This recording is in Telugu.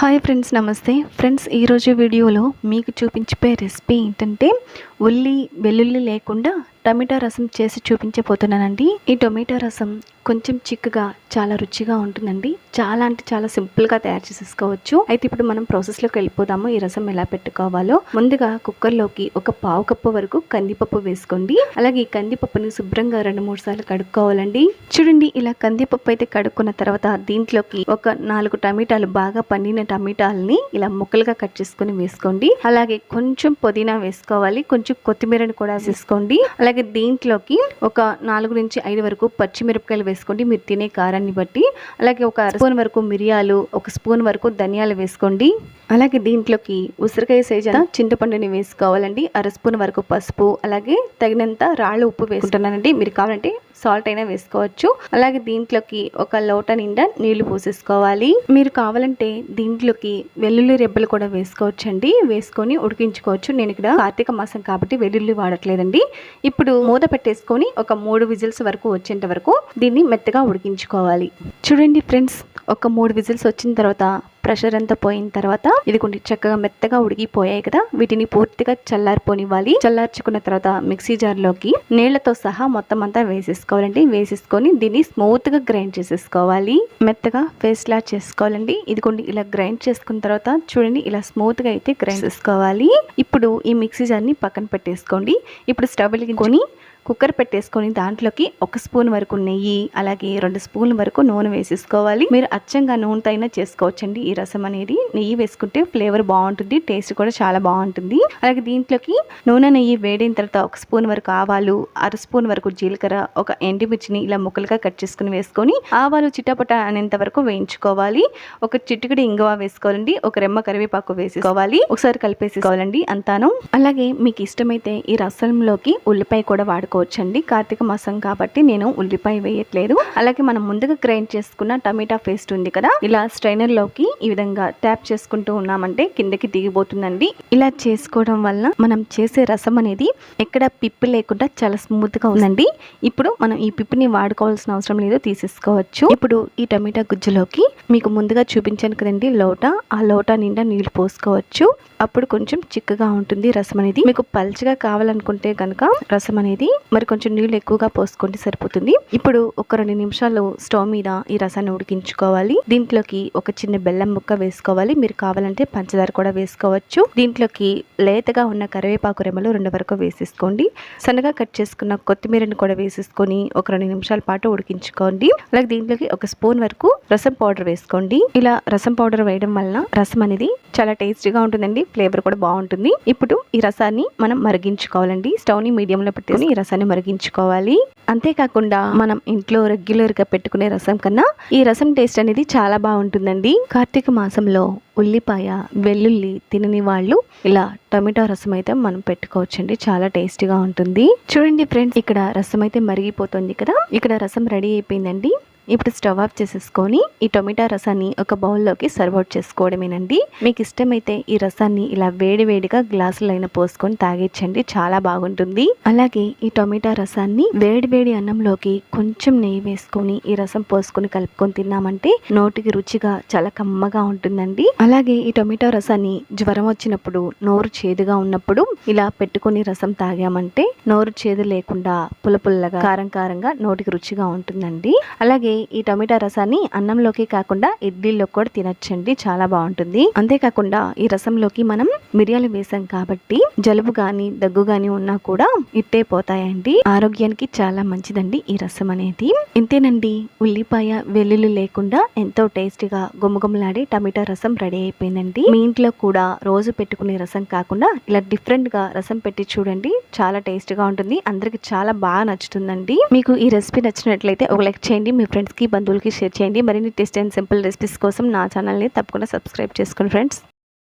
హాయ్ ఫ్రెండ్స్ నమస్తే. ఫ్రెండ్స్ ఈరోజు వీడియోలో మీకు చూపించిపోయే రెసిపీ ఏంటంటే ఉల్లి వెల్లుల్లి లేకుండా టమాటా రసం చేసి చూపించబోతున్నానండి. ఈ టొమాటో రసం కొంచెం చిక్కగా చాలా రుచిగా ఉంటుందండి. చాలా అంటే చాలా సింపుల్గా తయారు చేసేసుకోవచ్చు. అయితే ఇప్పుడు మనం ప్రాసెస్లోకి వెళ్ళిపోదాము. ఈ రసం ఎలా పెట్టుకోవాలో. ముందుగా కుక్కర్లోకి ఒక పావు కప్పు వరకు కందిపప్పు వేసుకోండి. అలాగే ఈ కందిపప్పుని శుభ్రంగా రెండు మూడు సార్లు కడుక్కోవాలండి. చూడండి ఇలా కందిపప్పు అయితే కడుక్కున్న తర్వాత దీంట్లోకి ఒక నాలుగు టమాటాలు బాగా పండిన టమాటాలని ఇలా ముక్కలుగా కట్ చేసుకొని వేసుకోండి. అలాగే కొంచెం పుదీనా వేసుకోవాలి. కొంచెం కొత్తిమీరని కూడా వేసుకోండి. అలాగే దీంట్లోకి ఒక నాలుగు నుంచి ఐదు వరకు పచ్చిమిరపకాయలు వేసుకోండి. మీరు తినే కారాన్ని బట్టి అలాగే ఒక అర స్పూన్ వరకు మిరియాలు ఒక స్పూన్ వరకు ధనియాలు వేసుకోండి. అలాగే దీంట్లోకి ఉసిరికాయ సైజ్ చింతపండుని వేసుకోవాలండి. అర స్పూన్ వరకు పసుపు అలాగే తగినంత రాళ్ళు ఉప్పు వేసుకుంటున్నానండి. మీరు కావాలంటే సాల్ట్ అయినా వేసుకోవచ్చు. అలాగే దీంట్లోకి ఒక లోట నిండా నీళ్ళు పోసేసుకోవాలి. మీరు కావాలంటే దీంట్లోకి వెల్లుల్లి రెబ్బలు కూడా వేసుకోవచ్చండి. వేసుకొని ఉడికించుకోవచ్చు. నేను ఇక్కడ కార్తీక మాసం కాబట్టి వెల్లుల్లి వాడట్లేదండి. ఇప్పుడు మూత పెట్టేసుకొని ఒక మూడు విజిల్స్ వరకు వచ్చేంత వరకు దీన్ని మెత్తగా ఉడికించుకోవాలి. చూడండి ఫ్రెండ్స్ ఒక మూడు విజిల్స్ వచ్చిన తర్వాత ప్రెషర్ అంతా పోయిన తర్వాత ఇది చక్కగా మెత్తగా ఉడికిపోయాయి కదా. వీటిని పూర్తిగా చల్లారిపోనివ్వాలి. చల్లార్చుకున్న తర్వాత మిక్సీ జార్లోకి నీళ్ళతో సహా మొత్తం అంతా వేసేసుకోవాలండి. వేసేసుకొని దీన్ని స్మూత్గా గ్రైండ్ చేసేసుకోవాలి. మెత్తగా ఫేస్ లా చేసుకోవాలండి. ఇది కొన్ని ఇలా గ్రైండ్ చేసుకున్న తర్వాత చూడండి ఇలా స్మూత్గా అయితే గ్రైండ్ చేసుకోవాలి. ఇప్పుడు ఈ మిక్సీ జార్ని పక్కన పెట్టేసుకోండి. ఇప్పుడు స్టవ్ కొని కుక్కర్ పెట్టేసుకొని దాంట్లోకి ఒక స్పూన్ వరకు నెయ్యి అలాగే రెండు స్పూన్ల వరకు నూనె వేసేసుకోవాలి. మీరు అచ్చంగా నూనెతో అయినా చేసుకోవచ్చండి ఈ రసం అనేది. నెయ్యి వేసుకుంటే ఫ్లేవర్ బాగుంటుంది టేస్ట్ కూడా చాలా బాగుంటుంది. అలాగే దీంట్లోకి నూనె నెయ్యి వేడిన తర్వాత ఒక స్పూన్ వరకు ఆవాలు అర స్పూన్ వరకు జీలకర్ర ఒక ఎండిమిర్చిని ఇలా ముక్కలుగా కట్ చేసుకుని వేసుకొని ఆవాలు చిటపట అనేంత వరకు వేయించుకోవాలి. ఒక చిట్టుకుడి ఇంగువ వేసుకోవాలండి ఒక రెమ్మ కరివేపాకు వేసుకోవాలి ఒకసారి కలిపేసుకోవాలండి అంతాను. అలాగే మీకు ఇష్టమైతే ఈ రసంలోకి ఉల్లిపాయ కూడా వాడుకోవచ్చండి కార్తీక మాసం కాబట్టి నేను ఉల్లిపాయ వేయట్లేదు. అలాగే మనం ముందుగా గ్రైండ్ చేసుకున్న టమాటా పేస్ట్ ఉంది కదా ఇలా స్ట్రైనర్లోకి ఈ విధంగా ట్యాప్ చేసుకుంటూ ఉన్నామంటే కిందకి దిగిపోతుందండి. ఇలా చేసుకోవడం వల్ల మనం చేసే రసం అనేది ఎక్కడ పిప్పి లేకుండా చాలా స్మూత్గా ఉందండి. ఇప్పుడు మనం ఈ పిప్పిని వాడుకోవాల్సిన అవసరం లేదు తీసేసుకోవచ్చు. ఇప్పుడు ఈ టమాటా గుజ్జులోకి మీకు ముందుగా చూపించాను కదండి లోట. ఆ లోట నిండా నీళ్ళు పోసుకోవచ్చు. అప్పుడు కొంచెం చిక్కగా ఉంటుంది రసం అనేది. మీకు పల్చగా కావాలనుకుంటే కనుక రసం అనేది మరి కొంచెం నీళ్ళు ఎక్కువగా పోసుకోండి సరిపోతుంది. ఇప్పుడు ఒక రెండు నిమిషాలు స్టవ్ మీద ఈ రసాన్ని ఉడికించుకోవాలి. దీంట్లోకి ఒక చిన్న బెల్లం ముక్క వేసుకోవాలి. మీరు కావాలంటే పంచదార కూడా వేసుకోవచ్చు. దీంట్లోకి లేతగా ఉన్న కరివేపాకు రెమ్మలు రెండు వరకు వేసేసుకోండి. సన్నగా కట్ చేసుకున్న కొత్తిమీరని కూడా వేసేసుకొని ఒక రెండు నిమిషాల పాటు ఉడికించుకోండి. అలాగే దీంట్లోకి ఒక స్పూన్ వరకు రసం పౌడర్ వేసుకోండి. ఇలా రసం పౌడర్ వేయడం వలన రసం అనేది చాలా టేస్టీగా ఉంటుందండి ఫ్లేవర్ కూడా బాగుంటుంది. ఇప్పుడు ఈ రసాన్ని మనం మరిగించుకోవాలండి. స్టవ్ని మీడియంలో మీడియం పెట్టుకొని ఈ రసాన్ని మరిగించుకోవాలి. అంతేకాకుండా మనం ఇంట్లో రెగ్యులర్గా పెట్టుకునే రసం కన్నా ఈ రసం టేస్ట్ అనేది చాలా బాగుంటుందండి. కార్తీక మాసంలో ఉల్లిపాయ వెల్లుల్లి తినని వాళ్ళు ఇలా టొమాటో రసం అయితే మనం పెట్టుకోవచ్చండి. చాలా టేస్టీగా ఉంటుంది. చూడండి ఫ్రెండ్స్ ఇక్కడ రసం అయితే మరిగిపోతుంది కదా? ఇక్కడ రసం రెడీ అయిపోయిందండి. ఇప్పుడు స్టవ్ ఆఫ్ చేసేసుకొని ఈ టొమాటో రసాన్ని ఒక బౌల్లోకి సర్వ్ అవుట్ చేసుకోవడమేనండి. మీకు ఇష్టమైతే ఈ రసాన్ని ఇలా వేడి వేడిగా అయినా పోసుకొని తాగేచ్చండి. చాలా బాగుంటుంది. అలాగే ఈ టొమాటో రసాన్ని వేడి వేడి అన్నంలోకి కొంచెం నెయ్యి వేసుకొని ఈ రసం పోసుకొని కలుపుకొని తిన్నామంటే నోటికి రుచిగా చాలా కమ్మగా ఉంటుందండి. అలాగే ఈ టొమాటో రసాన్ని జ్వరం వచ్చినప్పుడు నోరు చేదుగా ఉన్నప్పుడు ఇలా పెట్టుకొని రసం తాగామంటే నోరు చేదు లేకుండా పుల్ల పుల్లగా కారం కారంగా నోటికి రుచిగా ఉంటుందండి. అలాగే ఈ టొమాటో రసాన్ని అన్నంలోకి కాకుండా ఇడ్లీలో కూడా తినచ్చండి. చాలా బాగుంటుంది. అంతేకాకుండా ఈ రసంలోకి మనం మిరియాలు వేసాం కాబట్టి జలుబు గాని దగ్గు గాని ఉన్నా కూడా ఇట్టే పోతాయండి. ఆరోగ్యానికి చాలా మంచిదండి ఈ రసం అనేది. ఇంతేనండి ఉల్లిపాయ వెల్లుల్లి లేకుండా ఎంతో టేస్టీగా గుమగుమలాడే టమాటా రసం రెడీ అయిపోయిందండి. మీ ఇంట్లో కూడా రోజు పెట్టుకునే రసం కాకుండా ఇలా డిఫరెంట్గా రసం పెట్టి చూడండి. చాలా టేస్టీగా ఉంటుంది. అందరికి చాలా బాగా నచ్చుతుందండి. మీకు ఈ రెసిపీ నచ్చినట్లయితే ఒక లైక్ చేయండి. మీ ఫ్రెండ్స్ ఫ్రెండ్స్కి బంధువులకి షేర్ చేయండి. మరిన్ని టేస్ట్ అండ్ సింపుల్ రెసిపీస్ కోసం నా ఛానల్ని తప్పకుండా సబ్స్క్రైబ్ చేసుకోండి ఫ్రెండ్స్